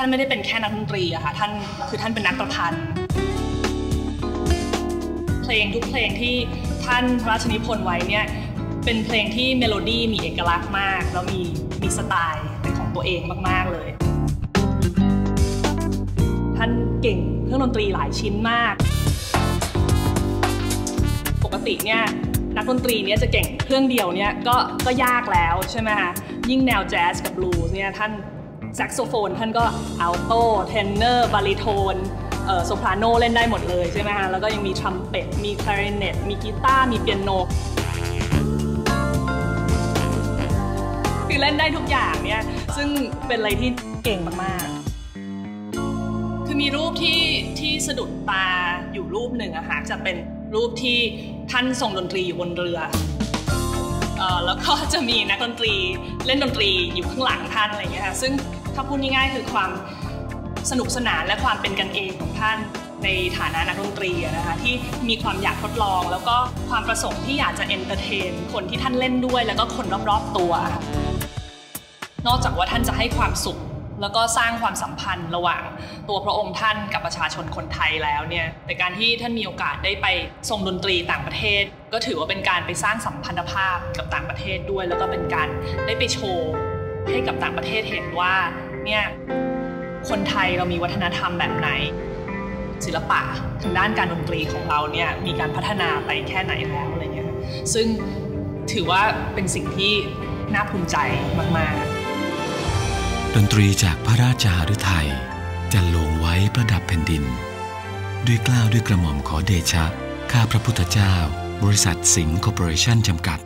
ท่านไม่ได้เป็นแค่นักดนตรีอะค่ะท่านคือท่านเป็นนักประพันธ์ เพลงทุกเพลงที่ท่านพระราชนิพนธ์ไว้เนี่ยเป็นเพลงที่เมโลดี้มีเอกลักษณ์มาก แล้วมีมีสไตล์เป็นของตัวเองมาก ๆเลย ท่านเก่งเครื่องดนตรีหลายชิ้นมาก ปกติเนี่ยนักดนตรีเนี่ยจะเก่งเครื่องเดียวเนี่ยก็ก็ยากแล้วใช่ไหมคะยิ่งแนวแจ๊สกับบลูส์เนี่ยท่าน แซกโซโฟนท่านก็อัลโตเทนเนอร์บาริโทนโซพราโนเล่นได้หมดเลยใช่ไหมคะแล้วก็ยังมีทรัมเป็ต มีคลาริเนต มีกีตาร์ มีเปียโน คือเล่นได้ทุกอย่างเนี่ย ซึ่งเป็นอะไรที่เก่งมากๆ คือมีรูปที่ที่สะดุดตาอยู่รูปหนึ่งอะค่ะ จะเป็นรูปที่ท่านทรงดนตรีอยู่บนเรือแล้วก็จะมีนักดนตรีเล่นดนตรีอยู่ข้างหลังท่านอะไรอย่างเงี้ยค่ะซึ่ง ถ้าพูดง่ายๆคือความสนุกสนานและความเป็นกันเองของท่านในฐานะนักดนตรีนะคะที่มีความอยากทดลอง แล้วก็ความประสงค์ที่อยากจะเอนเตอร์เทนคนที่ท่านเล่นด้วย แล้วก็คนรอบๆตัว นอกจากว่าท่านจะให้ความสุข แล้วก็สร้างความสัมพันธ์ระหว่างตัวพระองค์ท่านกับประชาชนคนไทยแล้วเนี่ยแต่การที่ท่านมีโอกาสได้ไปทรงดนตรีต่างประเทศ ก็ถือว่าเป็นการไปสร้างสัมพันธภาพกับต่างประเทศด้วย แล้วก็เป็นการได้ไปโชว์ ให้กับต่างประเทศเห็นว่าเนี่ยคนไทยเรามีวัฒนธรรมแบบไหน ศิลปะทางด้านการดนตรีของเราเนี่ยมีการพัฒนาไปแค่ไหนแล้วอะไรเงี้ยซึ่งถือว่าเป็นสิ่งที่น่าภูมิใจมากๆ ดนตรีจากพระราชาฤทัยจะลงไว้ประดับแผ่นดิน ด้วยกล้าวด้วยกระหม่อมขอเดชะ ข้าพระพุทธเจ้า บริษัทสิงห์คอร์ปอเรชั่นจำกัด